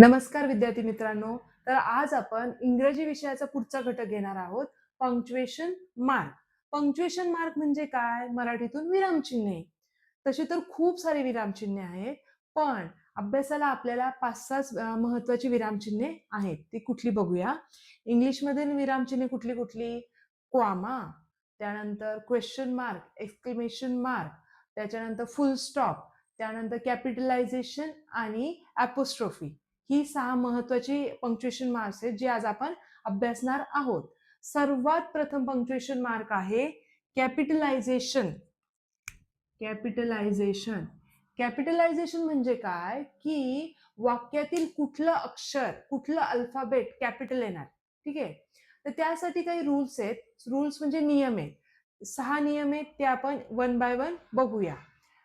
नमस्कार विद्यार्थी मित्रांनो. तर आज आपण इंग्रजी विषयाचा पुढचा घटक घेणार आहोत पंक्च्युएशन मार्क. पंक्च्युएशन मार्क म्हणजे काय? मराठीतून विरामचिन्हे तशी तर खूप सारे विरामचिन्हे आहेत पण अभ्यासाला आपल्याला पाच सहा महत्वाची विरामचिन्हे आहेत. ती कुठली बघूया. इंग्लिशमध्ये विरामचिन्हे कुठली कुठली? क्वामा त्यानंतर क्वेश्चन मार्क एक्सक्लेमेशन मार्क त्याच्यानंतर फुल स्टॉप त्यानंतर कॅपिटलायझेशन आणि अपोस्ट्रोफी ही सहा महत्वाची पंक्च्युएशन मार्क्स आहेत जे आज आपण अभ्यासणार आहोत. सर्वात प्रथम पंक्च्युएशन मार्क आहे कॅपिटलायझेशन कॅपिटलायझेशन कॅपिटलायझेशन म्हणजे काय? की वाक्यातील कुठलं अक्षर कुठलं अल्फाबेट कॅपिटल येणार. ठीक आहे? तर त्यासाठी काही रूल्स आहेत. रूल्स म्हणजे नियम आहेत. सहा नियम आहेत ते आपण वन बाय वन बघूया.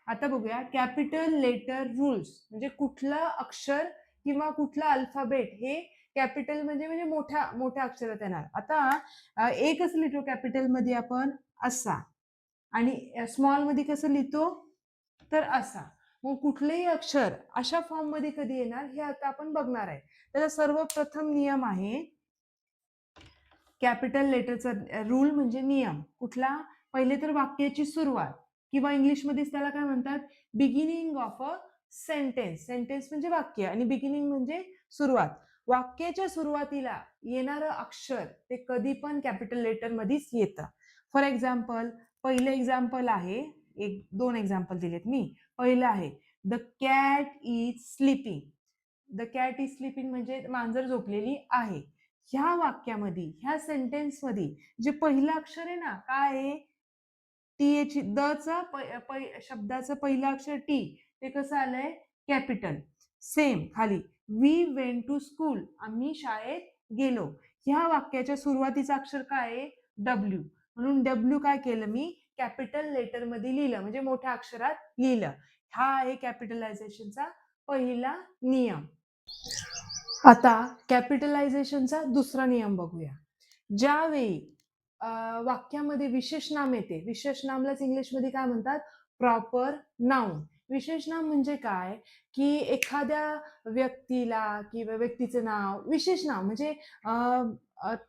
आता बघूया कॅपिटल लेटर रूल्स म्हणजे कुठलं अक्षर किंवा कुठला अल्फाबेट हे कॅपिटल म्हणजे म्हणजे मोठ्या मोठ्या अक्षरात येणार. आता एकच लिहितो कॅपिटलमध्ये आपण असा. आणि स्मॉलमध्ये कसं लिहितो? तर असा. मग कुठलेही अक्षर अशा फॉर्ममध्ये कधी येणार हे आता आपण बघणार आहे. त्याचा सर्वप्रथम नियम आहे कॅपिटल लेटरचा रूल म्हणजे नियम. कुठला? पहिले तर वाक्याची सुरुवात. किंवा इंग्लिशमध्येच त्याला काय म्हणतात? Beginning of a sentence sentence म्हणजे वाक्य आणि बिगिनिंग म्हणजे सुरुवात. वाक्याच्या सुरुवातीला येणारं अक्षर ते कधी पण कॅपिटल लेटर मध्येच येतं. फॉर एक्झाम्पल पहिलं एक्झाम्पल आहे एक दोन एक्झाम्पल दिलेत मी. पहिलं आहे the cat is sleeping the cat is sleeping म्हणजे मांजर झोपलेली आहे. ह्या वाक्यामध्ये ह्या सेंटेन्समध्ये जे पहिलं अक्षर आहे ना काय आहे? टी ची द च प- शब्दाचं पहिलं अक्षर टी ते कसं आलंय? कॅपिटल. सेम खाली. वी वेन टू स्कूल आम्ही शाळेत गेलो. ह्या वाक्याच्या सुरुवातीचा अक्षर काय आहे? डब्ल्यू म्हणून डब्ल्यू काय केलं मी? कॅपिटल लेटरमध्ये लिहिलं. म्हणजे मोठ्या अक्षरात लिहिलं. हा आहे कॅपिटलायझेशनचा पहिला नियम. आता कॅपिटलायझेशनचा दुसरा नियम बघूया. ज्यावेळी वाक्यामध्ये विशेष नाम येते. विशेष नामलाच इंग्लिशमध्ये काय म्हणतात? प्रॉपर नाउन विशेष नाम म्हणजे काय? की एखाद्या व्यक्तीला किंवा व्यक्तीचं नाव विशेष नाव म्हणजे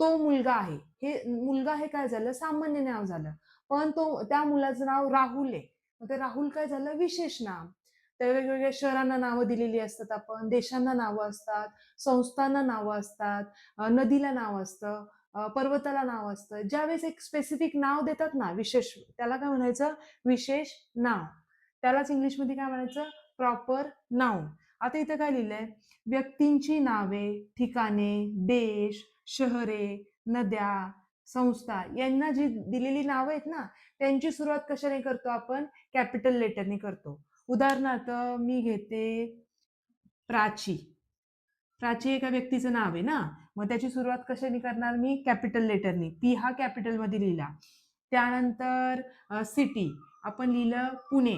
तो मुलगा आहे. हे मुलगा हे काय झालं? सामान्य नाव झालं. पण तो त्या मुलाचं नाव राहुल आहे. मग ते राहुल काय झालं? विशेष नाम त्या वेगवेगळ्या शहरांना नावं दिलेली असतात आपण. देशांना नावं असतात. संस्थांना नावं असतात. नदीला नाव असतं. पर्वताला नाव असतं. ज्यावेळेस एक स्पेसिफिक नाव देतात ना विशेष त्याला काय म्हणायचं? विशेष नाव. त्यालाच इंग्लिशमध्ये काय म्हणायचं? प्रॉपर नाऊन आता इथं काय लिहिलंय? व्यक्तींची नावे ठिकाणे देश शहरे नद्या संस्था यांना जी दिलेली नावं आहेत ना त्यांची सुरुवात कशाने करतो आपण? कॅपिटल लेटरने करतो. उदाहरणार्थ मी घेते प्राची. प्राची एका व्यक्तीचं नाव आहे ना? मग त्याची सुरुवात कशाने करणार मी? कॅपिटल लेटरने पी हा कॅपिटलमध्ये लिहिला. त्यानंतर सिटी आपण लिहिलं पुणे.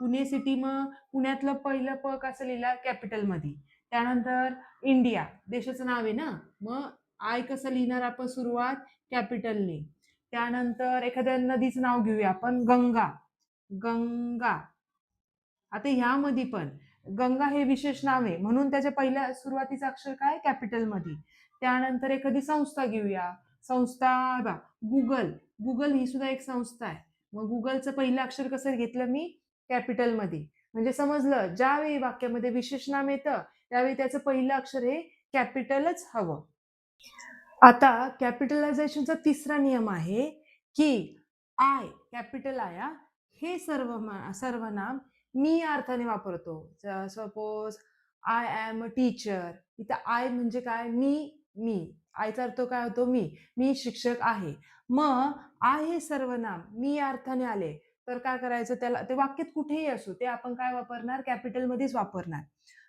पुणे सिटी मग पुण्यातलं पहिलं प कसं लिहिलं कॅपिटलमध्ये त्यानंतर इंडिया देशाचं नाव आहे ना? मग आय कसं लिहिणार आपण सुरुवात? कॅपिटलने त्यानंतर एखाद्या नदीचं नाव घेऊया आपण गंगा. गंगा. आता ह्यामध्ये पण गंगा हे विशेष नाव आहे. म्हणून त्याच्या पहिल्या सुरुवातीचं अक्षर काय? कॅपिटलमध्ये त्यानंतर एखादी संस्था घेऊया. संस्था बा गुगल गुगल ही सुद्धा एक संस्था आहे. मग गुगलचं पहिलं अक्षर कसं घेतलं मी? कॅपिटलमध्ये म्हणजे समजलं ज्यावेळी वाक्यामध्ये विशेष नाम येतं त्यावेळी त्याचं पहिलं अक्षर हे कॅपिटलच हवं. आता कॅपिटलायझेशनचा तिसरा नियम आहे की आय कॅपिटल आया हे सर्व सर्वनाम मी या अर्थाने वापरतो. Suppose I am a teacher इथं आय म्हणजे काय? मी मी. आयचा अर्थ काय होतो? मी. मी शिक्षक आहे. मग आय हे सर्वनाम मी या अर्थाने आले. तर काय करायचं? त्याला ते वाक्यात कुठेही असो ते आपण काय वापरणार? कॅपिटलमध्येच वापरणार.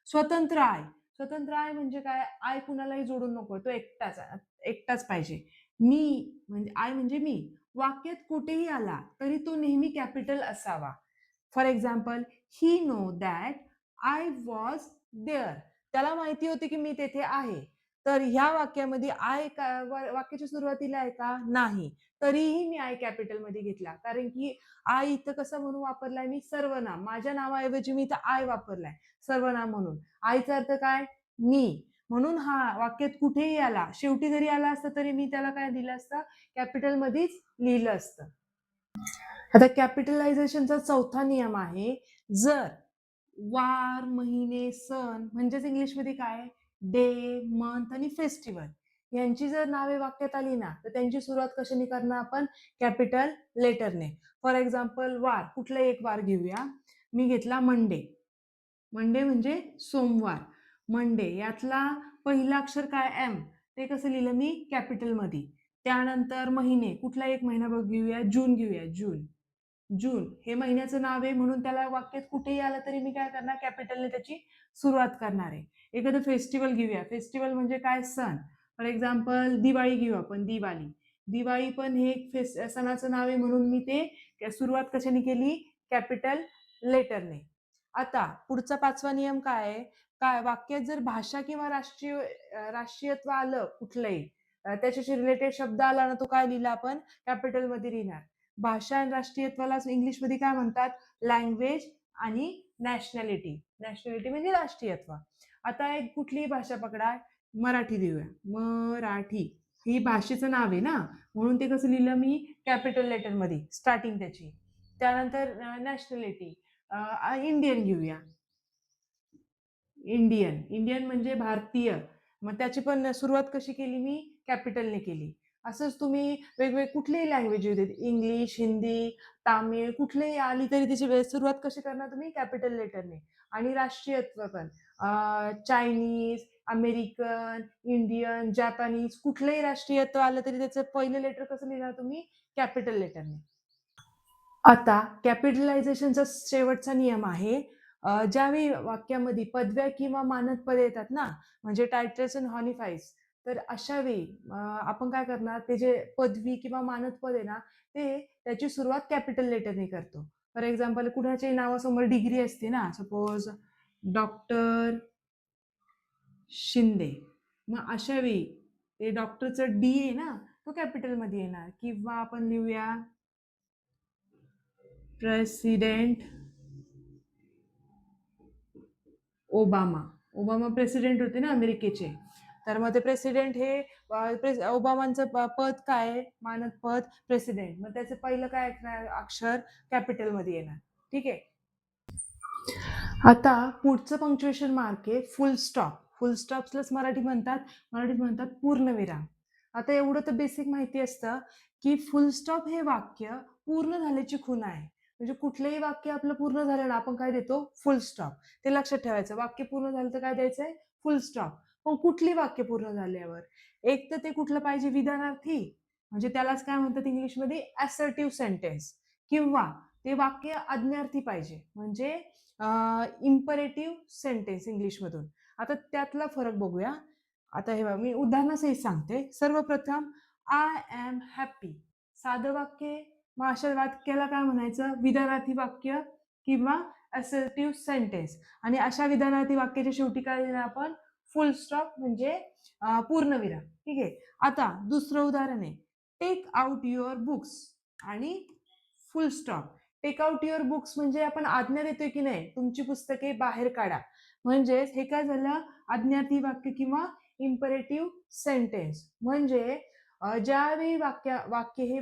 स्वतंत्र आय. स्वतंत्र आय म्हणजे काय? आय कुणालाही जोडून नको. तो एकटाच एकटाच पाहिजे. मी म्हणजे आय म्हणजे मी. वाक्यात कुठेही आला तरी तो नेहमी कॅपिटल असावा. For example he know that I was there त्याला माहिती होती की मी तेथे आहे. तर ह्या वाक्यामध्ये आय वाक्याच्या सुरुवातीला आहे का? नाही. तरीही मी आय कॅपिटलमध्ये घेतला. कारण की आय इथं कसं म्हणून वापरलाय मी? सर्वनाम. माझ्या नावाऐवजी मी इथं आय वापरलाय. सर्वनाम म्हणून. आयचा अर्थ काय? मी. म्हणून हा वाक्यात कुठेही आला शेवटी जरी आला असता तरी मी त्याला काय दिलं असतं? कॅपिटल मध्येच लिहिलं असतं. आता कॅपिटलायझेशनचा चौथा नियम आहे जर वार महिने सण म्हणजेच इंग्लिशमध्ये काय? डे मंथ आणि फेस्टिवल. यांची जर नावे वाक्यात आली ना तर त्यांची सुरुवात कशाने करणार आपण? कॅपिटल लेटरने फॉर एक्झाम्पल वार. कुठला एक वार घेऊया? मी घेतला मंडे. मंडे म्हणजे सोमवार. मंडे यातला पहिला अक्षर काय? एम ते कसं लिहिलं मी? कॅपिटलमध्ये. त्यानंतर महिने. कुठला एक महिना बघ घेऊया? जून घेऊया. जून. जून हे महिन्याचं नाव आहे म्हणून त्याला वाक्यात कुठेही आलं तरी मी काय करणार? कॅपिटलने त्याची सुरुवात करणार आहे. एखादं फेस्टिवल घेऊया. फेस्टिवल म्हणजे काय? सण. फॉर एक्झाम्पल दिवाळी घेऊ आपण दिवाळी. दिवाळी पण हे एक फेस सणाचं नाव आहे म्हणून मी ते सुरुवात कशाने केली? कॅपिटल लेटरने आता पुढचा पाचवा नियम काय आहे? काय वाक्यात जर भाषा किंवा राष्ट्रीय राष्ट्रीयत्व आलं कुठलंही त्याच्याशी रिलेटेड शब्द आला ना तो काय लिहिला आपण? कॅपिटलमध्ये लिहिणार. भाषा आणि राष्ट्रीयत्वाला इंग्लिशमध्ये काय म्हणतात? लँग्वेज आणि नॅशनॅलिटी नॅशनॅलिटी म्हणजे राष्ट्रीयत्व. आता एक कुठलीही भाषा पकडा मराठी देऊया. मराठी. ही भाषेचं नाव आहे ना? म्हणून ते कसं लिहिलं मी? कॅपिटल लेटरमध्ये स्टार्टिंग त्याची. त्यानंतर नॅशनॅलिटी इंडियन घेऊया. इंडियन इंडियन म्हणजे भारतीय. मग त्याची पण सुरुवात कशी केली मी? कॅपिटलने केली. असंच तुम्ही वेगवेगळे कुठलेही लँग्वेज येऊ देत इंग्लिश हिंदी तामिळ कुठलेही आली तरी त्याची सुरुवात कशी करणार तुम्ही? कॅपिटल लेटरने आणि राष्ट्रीयत्व पण. चायनीज अमेरिकन इंडियन जॅपानीज कुठलंही राष्ट्रीयत्व आलं तरी त्याचं पहिलं लेटर कसं लिहिणार तुम्ही? कॅपिटल लेटरने आता कॅपिटलायझेशनचा शेवटचा नियम आहे. ज्यावेळी वाक्यामध्ये पदव्या किंवा मानद पदे येतात ना म्हणजे टायटल्स अँड हॉनिफाईज तर अशा वेळी आपण काय करणार ते जे पदवी किंवा मानद पद आहे ना ते त्याची सुरुवात कॅपिटल लेटरने करतो. फॉर एक्झाम्पल कुणाच्याही नावासमोर डिग्री असते ना सपोज डॉक्टर शिंदे. मग अशा वेळी ते डॉक्टरचं डी आहे ना तो कॅपिटलमध्ये येणार. किंवा आपण लिहूया प्रेसिडेंट ओबामा. ओबामा प्रेसिडेंट होते ना अमेरिकेचे. तर मग ते प्रेसिडेंट हे ओबामांचं पद काय मानद पद प्रेसिडेंट मग त्याचं पहिलं काय असणार? अक्षर कॅपिटलमध्ये येणार. ठीक आहे? आता पुढचं पंक्च्युएशन मार्क आहे फुल स्टॉप फुल स्टॉप्सलाच मराठी म्हणतात. मराठीत म्हणतात पूर्णविराम. आता एवढं तर बेसिक माहिती असतं की फुल स्टॉप हे वाक्य पूर्ण झाल्याची खूण आहे. म्हणजे कुठलंही वाक्य आपलं पूर्ण झालं ना आपण काय देतो? फुल स्टॉप ते लक्षात ठेवायचं. वाक्य पूर्ण झालं तर काय द्यायचंय? फुल स्टॉप पण कुठली वाक्य पूर्ण झाल्यावर? एक तर ते कुठलं पाहिजे विधानार्थी? म्हणजे त्यालाच काय म्हणतात इंग्लिशमध्ये? असर्टिव्ह सेंटेन्स किंवा ते वाक्य आज्ञार्थी पाहिजे. म्हणजे इम्परेटिव्ह सेंटेन्स इंग्लिशमधून. आता त्यातला फरक बघूया. आता हे मी उदाहरणासहित सांगते. सर्वप्रथम आय एम हॅपी साधं वाक्य? आहे. मग अशा वाक्याला काय म्हणायचं? विधानार्थी वाक्य किंवा असर्टिव्ह सेंटेन्स आणि अशा विधानार्थी वाक्याच्या शेवटी काय आपण? फुल स्टॉप म्हणजे पूर्णविराम. ठीक आहे? आता दुसरं उदाहरण आहे. टेक आउट युअर बुक्स आणि full stop take out your books म्हणजे आपण आज्ञा देतोय की नाही? तुमची पुस्तके बाहेर काढा. म्हणजेच हे काय झालं? आज्ञार्थी वाक्य किंवा इम्परेटिव्ह सेंटेन्स म्हणजे ज्यावेळी वाक्य वाक्य हे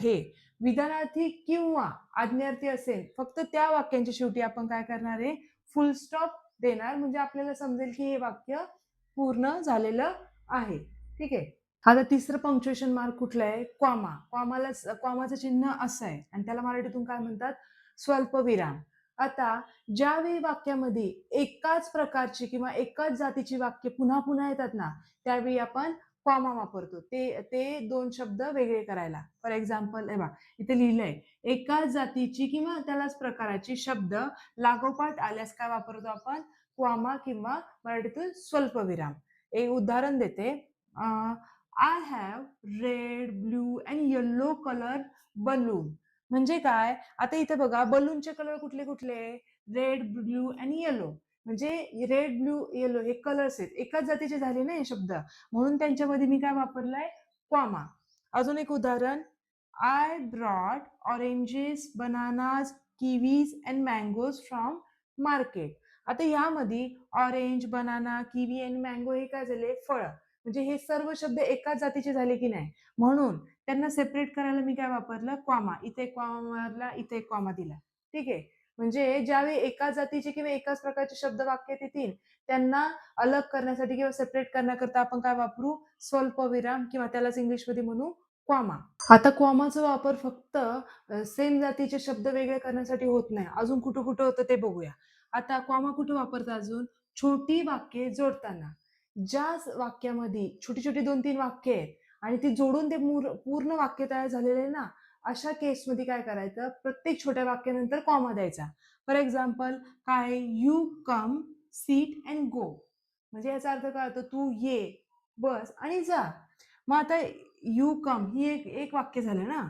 हे विधानार्थी किंवा आज्ञार्थी असेल फक्त त्या वाक्यांच्या शेवटी आपण काय करणार आहे? फुल स्टॉप देणार म्हणजे आपल्याला समजेल की हे वाक्य पूर्ण झालेलं आहे. ठीक आहे? आता तिसरं पंक्च्युएशन मार्क कुठलं आहे? क्वामा क्वामाला क्वामाचं चिन्ह असं आहे. आणि त्याला मराठीतून काय म्हणतात? स्वल्पविराम. आता ज्यावेळी वाक्यामध्ये एकाच प्रकारची किंवा एकाच जातीची वाक्य पुन्हा पुन्हा येतात ना त्यावेळी आपण क्वामा वापरतो. ते ते दोन शब्द वेगळे करायला. फॉर एक्झाम्पल हे बा इथे लिहिलंय एकाच जातीची किंवा त्यालाच प्रकाराची शब्द लागोपाठ आल्यास काय वापरतो आपण? क्वामा किंवा मराठीतून स्वल्पविराम. एक उदाहरण देते. I have red blue and yellow colour balloon म्हणजे काय? आता इथे बघा बलूनचे कलर कुठले कुठले? रेड ब्ल्यू अँड येलो म्हणजे रेड ब्ल्यू येलो हे कलर्स आहेत. एकाच जातीचे झाले ना हे शब्द. म्हणून त्यांच्यामध्ये मी काय वापरलाय? क्वामा. अजून एक उदाहरण. I brought oranges bananas kiwis and mangoes from market आता यामध्ये ऑरेंज बनाना किवी आणि मँगो हे काय झाले? फळ. म्हणजे हे सर्व शब्द एकाच जातीचे झाले की नाही? म्हणून त्यांना सेपरेट करायला मी काय वापरलं? क्वामा इथे क्वामा मारला इथे एक क्वामा दिला. ठीक आहे? म्हणजे ज्यावेळी एकाच जातीचे किंवा एकाच प्रकारचे शब्द वाक्यात येतील त्यांना अलग करण्यासाठी किंवा सेपरेट करण्याकरता आपण काय वापरू? स्वल्पविराम किंवा त्यालाच इंग्लिशमध्ये म्हणू क्वामा आता क्वामाचा वापर फक्त सेम जातीचे शब्द वेगळे करण्यासाठी होत नाही. अजून कुठं कुठं होतं ते बघूया. आता क्वामा कुठं वापरतात अजून? छोटी वाक्ये जोडताना. ज्या वाक्यामध्ये छोटी छोटी दोन तीन वाक्य आहेत आणि ती जोडून ते पूर्ण वाक्य तयार झालेले आहे ना अशा केसमध्ये काय करायचं? प्रत्येक छोट्या वाक्यानंतर कॉमा द्यायचा. फॉर एक्झाम्पल काय? You come sit and go म्हणजे याचा अर्थ काय होतो? तू ये बस आणि जा. मग आता यू कम ही एक एक वाक्य झालं ना.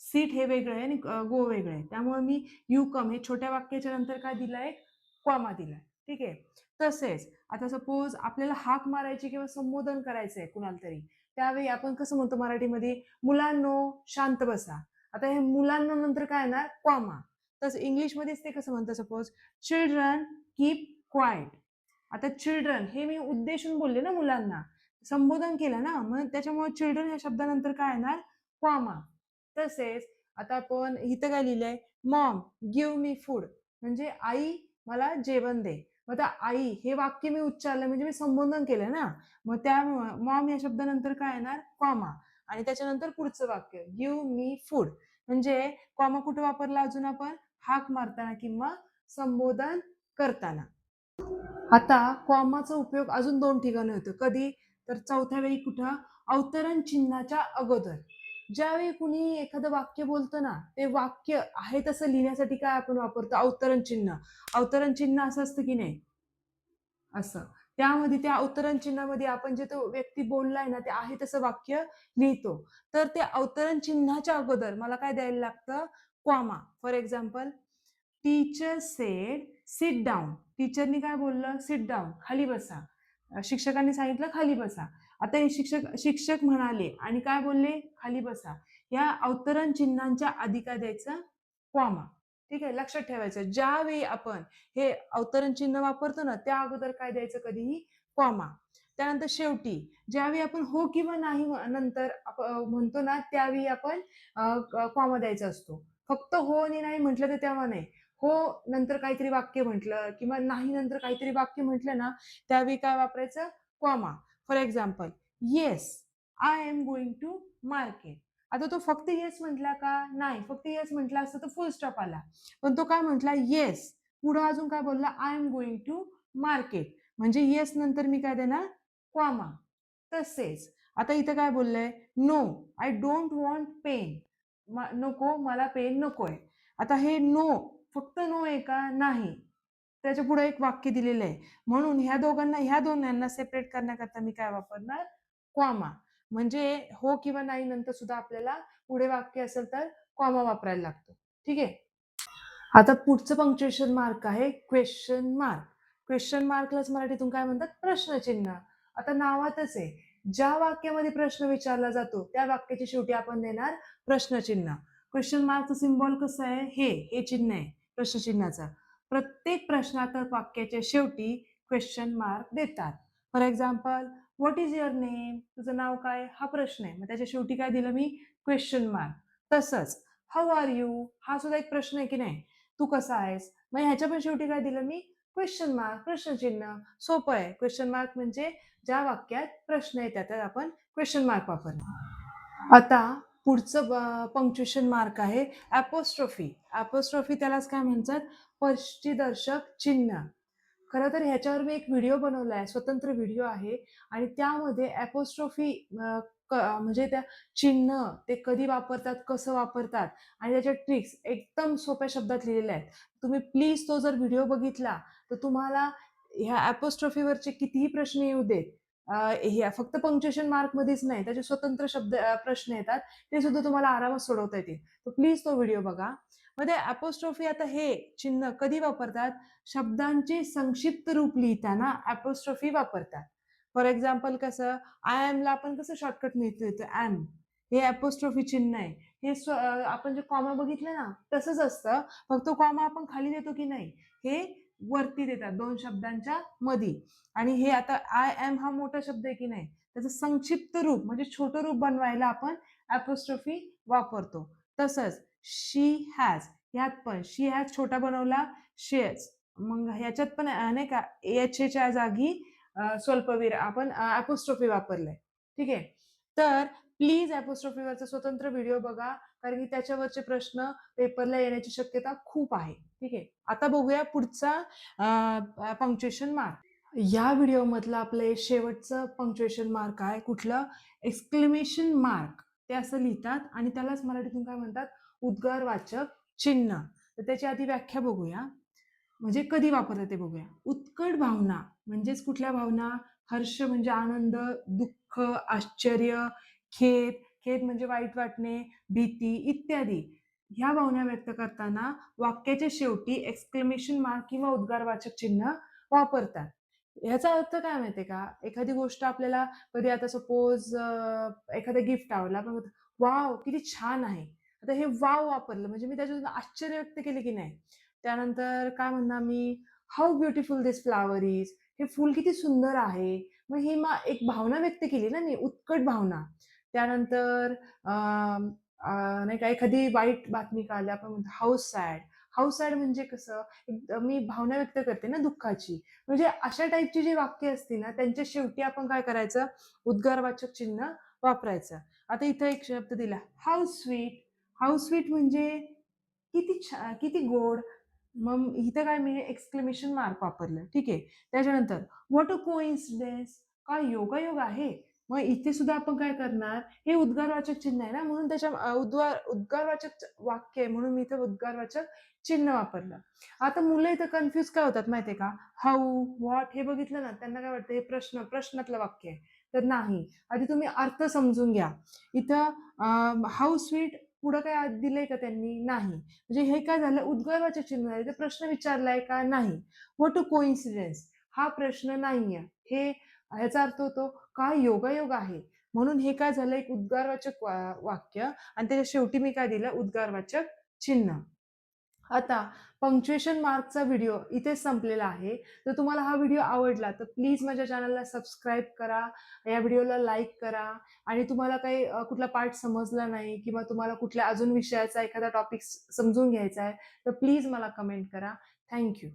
सीट हे वेगळं आहे आणि गो वेगळं आहे. त्यामुळे मी यू कम हे छोट्या वाक्याच्या नंतर काय दिलंय? क्वामा दिलाय. ठीक आहे? तसेच आता सपोज आपल्याला हाक मारायची किंवा संबोधन करायचंय कुणाला तरी त्यावेळी आपण कसं म्हणतो मराठीमध्ये? मुलांनो शांत बसा. आता हे मुलांना नंतर काय येणार? क्वामा तसं इंग्लिशमध्येच ते कसं म्हणतं सपोज चिल्ड्रन कीप क्वाईट आता चिल्ड्रन हे मी उद्देशून बोलले ना मुलांना संबोधन केलं ना मग त्याच्यामुळे चिल्ड्रन या शब्दानंतर काय येणार? कॉमा तसेच आता आपण इथं काय लिहिलंय? मॉम गिव्ह मी फूड म्हणजे आई मला जेवण दे. मग आता आई हे वाक्य मी उच्चारलं म्हणजे मी संबोधन केलं ना मग त्यामुळं मॉम या शब्दानंतर काय येणार? कॉमा आणि त्याच्यानंतर पुढचं वाक्य गिव मी फूड म्हणजे कॉमा कुठं वापरला अजून आपण? हाक मारताना किंवा संबोधन करताना. आता कॉमाचा उपयोग अजून दोन ठिकाणी होतो. कधी? तर चौथ्या वेळी कुठं? अवतरण चिन्हाच्या अगोदर. ज्यावेळी कुणी एखादं वाक्य बोलतं ना ते वाक्य आहे तसं लिहिण्यासाठी काय आपण वापरतो? अवतरण चिन्ह. अवतरण चिन्ह असं असतं की नाही? असं. त्यामध्ये त्या अवतरण चिन्हामध्ये आपण जे तो व्यक्ती बोललाय ना ते आहे तसं वाक्य लिहितो. तर ते अवतरण चिन्हाच्या अगोदर मला काय द्यायला लागतं? Comma for example teacher said sit down. टीचरनी काय बोललं? Sit down. खाली बसा. शिक्षकांनी सांगितलं खाली बसा. आता हे शिक्षक शिक्षक म्हणाले आणि काय बोलले? खाली बसा. या अवतरण चिन्हांच्या आधी काय द्यायचं क्वामा ठीक आहे? लक्षात ठेवायचं. ज्यावेळी आपण हे अवतरण चिन्ह वापरतो ना त्या अगोदर काय द्यायचं? कधीही क्वामा त्यानंतर शेवटी ज्यावेळी आपण हो किंवा नाही नंतर म्हणतो ना त्यावेळी आपण क्वामा द्यायचा असतो. फक्त हो आणि नाही म्हटलं तर तेव्हा नाही. हो नंतर काहीतरी वाक्य म्हटलं किंवा नाही नंतर काहीतरी वाक्य म्हटलं ना त्यावेळी काय वापरायचं? Comma. For example yes I am going to market. आता तो फक्त येस म्हटला का? नाही फक्त येस म्हटला असतं तर फुल स्टॉप आला. पण तो काय म्हटला? येस. पुढं अजून काय बोलला? I am going to market. म्हणजे येस नंतर मी काय देणार? क्वामा तसेच आता इथं काय बोललंय? No I don't want pen. नको मला पेन नकोय. आता हे नो फक्त नो आहे का नाही. त्याच्या पुढे एक वाक्य दिलेलं आहे. म्हणून ह्या दोघांना ह्या दोन्हींना सेपरेट करण्याकरता मी काय वापरणार? क्वामा म्हणजे हो किंवा नाही नंतर सुद्धा आपल्याला पुढे वाक्य असेल तर कॉमा वापरायला लागतो. ठीक आहे? आता पुढचं पंक्च्युएशन मार्क आहे क्वेश्चन मार्क क्वेश्चन मार्कलाच मराठीतून काय म्हणतात? प्रश्नचिन्ह. आता नावातच आहे. ज्या वाक्यामध्ये प्रश्न विचारला जातो त्या वाक्याची शेवटी आपण देणार प्रश्नचिन्ह. क्वेश्चन मार्कचं सिम्बॉल कसं आहे? हे हे चिन्ह आहे. प्रश्नचिन्हाचा. प्रत्येक प्रश्नातर वाक्याच्या शेवटी क्वेश्चन मार्क देतात. For example what is your name तुझं नाव काय? हा प्रश्न आहे. मग त्याच्या शेवटी काय दिलं मी? क्वेश्चन मार्क तसंच हाऊ आर यू हा सुद्धा एक प्रश्न आहे की नाही? तू कसा आहेस? मग ह्याच्या पण शेवटी काय दिलं मी? क्वेश्चन मार्क प्रश्नचिन्ह. सोपं आहे. क्वेश्चन मार्क म्हणजे ज्या वाक्यात प्रश्न येतात त्यात आपण क्वेश्चन मार्क वापरणार. आता पुढचं पंक्च्युएशन मार्क आहे. ॲपोस्ट्रॉफी ॲपोस्ट्रॉफी त्यालाच काय म्हणतात? पश्चिदर्शक चिन्ह. खरं तर ह्याच्यावर मी एक व्हिडिओ बनवला आहे. स्वतंत्र व्हिडिओ आहे. आणि त्यामध्ये ॲपोस्ट्रॉफी म्हणजे त्या चिन्ह ते कधी वापरतात कसं वापरतात आणि त्याच्या ट्रिक्स एकदम सोप्या शब्दात लिहिलेल्या आहेत. तुम्ही प्लीज तो जर व्हिडिओ बघितला तर तुम्हाला ह्या ॲपोस्ट्रॉफीवरचे कितीही प्रश्न येऊ देत हे ह्या फक्त पंक्च्युएशन मार्कमध्येच नाही त्याचे स्वतंत्र शब्द प्रश्न येतात ते सुद्धा तुम्हाला आरामात सोडवता येतील. तर प्लीज तो व्हिडिओ बघा. मध्ये अपोस्ट्रॉफी आता हे चिन्ह कधी वापरतात? शब्दांचे संक्षिप्त रूप लिहिताना अपोस्ट्रॉफी वापरतात. फॉर एक्झाम्पल कसं? आय एमला आपण कसं शॉर्टकट मिळतो? येतो ॲम हे अपोस्ट्रॉफी चिन्ह आहे. हे स्व आपण जे कॉमा बघितलं ना तसंच असतं. फक्त कॉमा आपण खाली देतो की नाही? हे वरती देतात दोन शब्दांच्या मधी. आणि हे आता आय एम हा मोठा शब्द आहे की नाही? त्याचं संक्षिप्त रूप म्हणजे छोटं रूप बनवायला आपण ॲपोस्ट्रॉफी वापरतो. तसंच शी हॅज ह्यात पण शी हॅज छोटा बनवला शेज मग ह्याच्यात पण नाही का एच एच्या जागी स्वल्पवीर आपण ॲपोस्ट्रॉफी वापरलाय. ठीक आहे? तर प्लीज ॲपोस्ट्रॉफीवरचा स्वतंत्र व्हिडिओ बघा. कारण की त्याच्यावरचे प्रश्न पेपरला येण्याची शक्यता खूप आहे. ठीक आहे? आता बघूया पुढचा पंक्च्युएशन मार्क. या व्हिडिओमधलं आपलं शेवटचं पंक्च्युएशन मार्क आहे कुठलं? एक्सक्लेमेशन मार्क ते असं लिहितात आणि त्यालाच मराठीतून काय म्हणतात? उद्गारवाचक चिन्ह. तर त्याची आधी व्याख्या बघूया. म्हणजे कधी वापरतं ते बघूया. उत्कट भावना. म्हणजेच कुठल्या भावना? हर्ष म्हणजे आनंद दुःख आश्चर्य खेद खेद म्हणजे वाईट वाटणे भीती इत्यादी. ह्या भावना व्यक्त करताना वाक्याच्या शेवटी एक्सक्लेमेशन मार्क किंवा उद्गारवाचक चिन्ह वापरतात. ह्याचा अर्थ काय माहितीये का? एखादी गोष्ट आपल्याला कधी आता सपोज एखादा गिफ्ट आवडला आपण वाव किती छान आहे. आता हे वाव वापरलं म्हणजे मी त्याच्यातून आश्चर्य व्यक्त केले की नाही? त्यानंतर काय म्हणणार मी? How beautiful this flower is हे फुल किती सुंदर आहे. मग ही मा एक भावना व्यक्त केली ना मी उत्कट भावना. त्यानंतर नाही का एखादी वाईट बातमी कळली आपण म्हणतो हाऊस सॅड हाऊस सॅड म्हणजे कसं? मी भावना व्यक्त करते ना दुःखाची. म्हणजे अशा टाईपची जी वाक्य असतील ना त्यांच्या शेवटी आपण काय करायचं? उद्गारवाचक चिन्ह वापरायचं. आता इथं एक शब्द दिला. हाऊ स्वीट हाऊ स्वीट म्हणजे किती छा किती गोड. मग इथं काय मी एक्सक्लेमेशन मार्क वापरलं. ठीक आहे. त्याच्यानंतर व्हॉट अ कोइन्सिडेन्स काय योगायोग आहे? मग इथे सुद्धा आपण काय करणार? हे उद्गारवाचक चिन्ह आहे ना? म्हणून त्याच्या उद्गार उद्गारवाचक वाक्य आहे. म्हणून मी इथं उद्गारवाचक चिन्ह वापरलं. आता मुलं इथं कन्फ्युज काय होतात माहितीये का? हाऊ व्हॉट हे बघितलं ना त्यांना काय वाटतं? हे प्रश्न प्रश्नातलं वाक्य आहे. तर नाही. आधी तुम्ही अर्थ समजून घ्या. इथं हाऊ स्वीट पुढं काय दिलंय का त्यांनी? नाही. म्हणजे हे काय झालं? उद्गारवाचक चिन्ह आहे ते प्रश्न विचारलाय का? नाही. व्हॉट टू कोइन्सिडन्स हा प्रश्न नाहीये. हे ह्याचा अर्थ होतो काय योगायोग आहे? म्हणून हे काय झालं? एक उद्गारवाचक वा- वाक्य आणि त्याच्या शेवटी मी काय दिलं? उद्गारवाचक चिन्ह. आता पंक्च्युएशन मार्कचा व्हिडिओ इथेच संपलेला आहे. तर तुम्हाला हा व्हिडिओ आवडला तर प्लीज माझ्या चॅनलला सबस्क्राईब करा. या व्हिडिओला लाईक करा. आणि तुम्हाला काही कुठला पार्ट समजला नाही किंवा तुम्हाला कुठल्या अजून विषयाचा एखादा टॉपिक समजून घ्यायचा आहे तर प्लीज मला कमेंट करा. थँक्यू